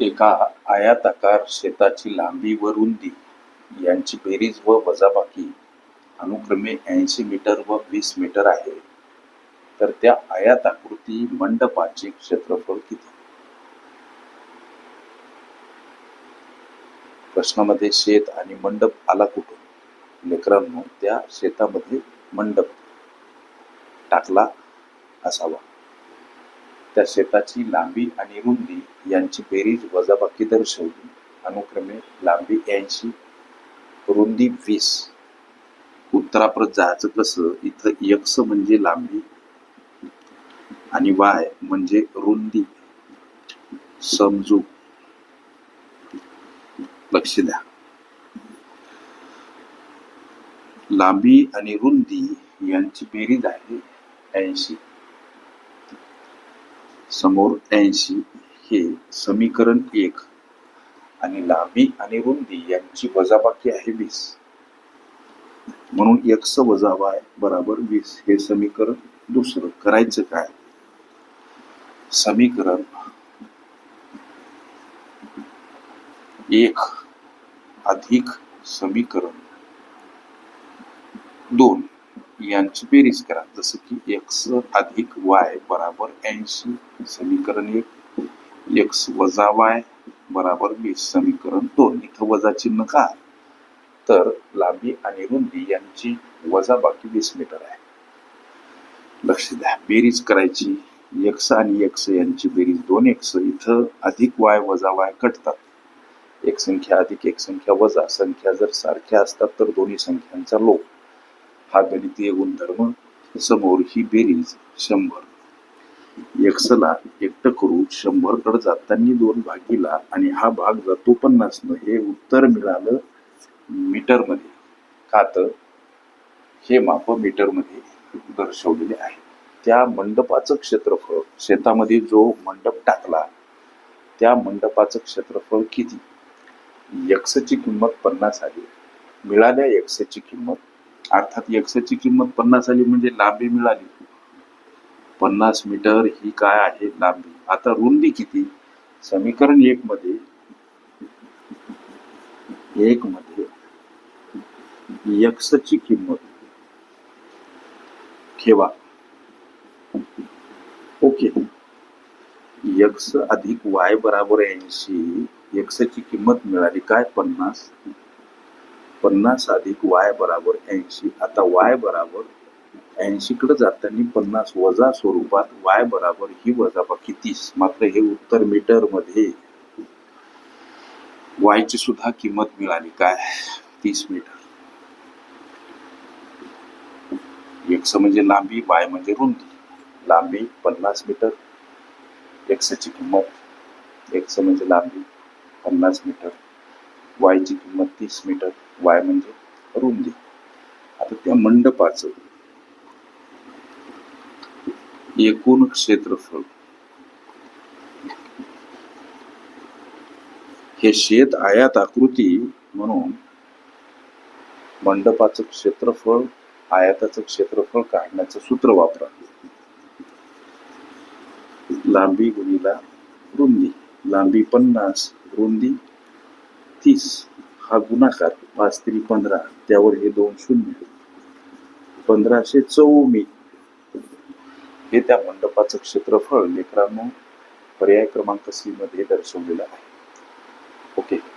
एका आयताकार शेताची लांबी व रुंदी यांची बेरीज व वजाबाकी अनुक्रमे ऐंशी मीटर व वीस मीटर आहे. तर त्या आयताकृती मंडपाचे क्षेत्रफळ किती? प्रश्नामध्ये शेत आणि मंडप आला कुठून? लेकरांनो त्या शेतामध्ये मंडप टाकला असावा. त्या शेताची लांबी आणि रुंदी यांची बेरीज वजाबाकी दर्शवली. अनुक्रमे लांबी ऐंशी रुंदी वीस. उत्तराप्रत जायचं कसं? इथं यक्स म्हणजे लांबी आणि वाय म्हणजे रुंदी. समजू? लक्ष द्या. लांबी आणि रुंदी यांची बेरीज आहे ऐंशी. समोर ऐंशी हे समीकरण एक. आणि लांबी आणि रुंदी यांची वजाबाकी आहे वीस. म्हणून एक्स वजा वाय बराबर वीस हे समीकरण दुसरं करायचं काय? समीकरण एक अधिक समीकरण दोन. यांची बेरीज करा. जसं की एक्स अधिक वाय बराबर ऐंशी समीकरण एक. एक्स वजा वाय बराबर वीस समीकरण दोन. इथं वजा चिन्ह का? तर लांबी आणि रुंदी यांची वजा बाकी वीस मीटर आहे. लक्ष द्या. बेरीज करायची. एक्स आणि एक्स यांची बेरीज दोन एक्स इथं अधिक वाय वजा वाय कटतात. एक संख्या अधिक एक संख्या वजा. संख्या जर सारख्या असतात तर दोन्ही संख्यांचा लोप. हा गणितीय गुणधर्म समोर ही बेरीज शंभर. एक्सला एकटं करू शंभरकडे जाताना दोन भागीला आणि हा भाग जातो पन्नास न हे उत्तर मिळालं मीटरमध्ये. का तर? हे माप मीटरमध्ये दर्शवलेले आहे. त्या मंडपाचं क्षेत्रफळ शेतामध्ये जो मंडप टाकला त्या मंडपाचं क्षेत्रफळ किती? यक्सची किंमत पन्नास आली मिळाल्या यक्षची किंमत अर्थात यक्सची किंमत पन्नास आली म्हणजे लांबी मिळाली. पन्नास मीटर ही काय आहे? लांबी. आता रुंदी किती? समीकरण एक मध्ये एक मध्ये यक्सची किंमत ठेवा. ओके. यक्स अधिक वाय बराबर ऐंशी एक्सची किंमत मिळाली काय? पन्नास. पन्नास अधिक वाय बराबर ऐंशी. आता वाय बराबर ऐंशी कडे जाताना पन्नास वजा स्वरूपात वाय बराबर ही वजाबाकी तीस मात्र हे उत्तर मीटरमध्ये वायची सुद्धा किंमत मिळाली. काय? तीस मीटर एक्स म्हणजे लांबी वाय म्हणजे रुंदी. लांबी पन्नास मीटर एक्सची किंमत एक्स म्हणजे लांबी पन्नास मीटर वायची किंमत तीस मीटर वाय म्हणजे रुंदी. आता त्या मंडपाचं एकूण क्षेत्रफळ हे शेत आयात आकृती म्हणून मंडपाचं क्षेत्रफळ आयाताचं क्षेत्रफळ काढण्याचं सूत्र वापरा लांबी गुणीला रुंदी. लांबी पन्नास रुंदी तीस हा गुणाकार पाच तरी पंधरा त्यावर हे दोन शून्य पंधराशे चौमी. हे त्या मंडपाचं क्षेत्रफळ लेकरांनो पर्याय क्रमांक सी मध्ये दर्शवलेलं आहे. ओके?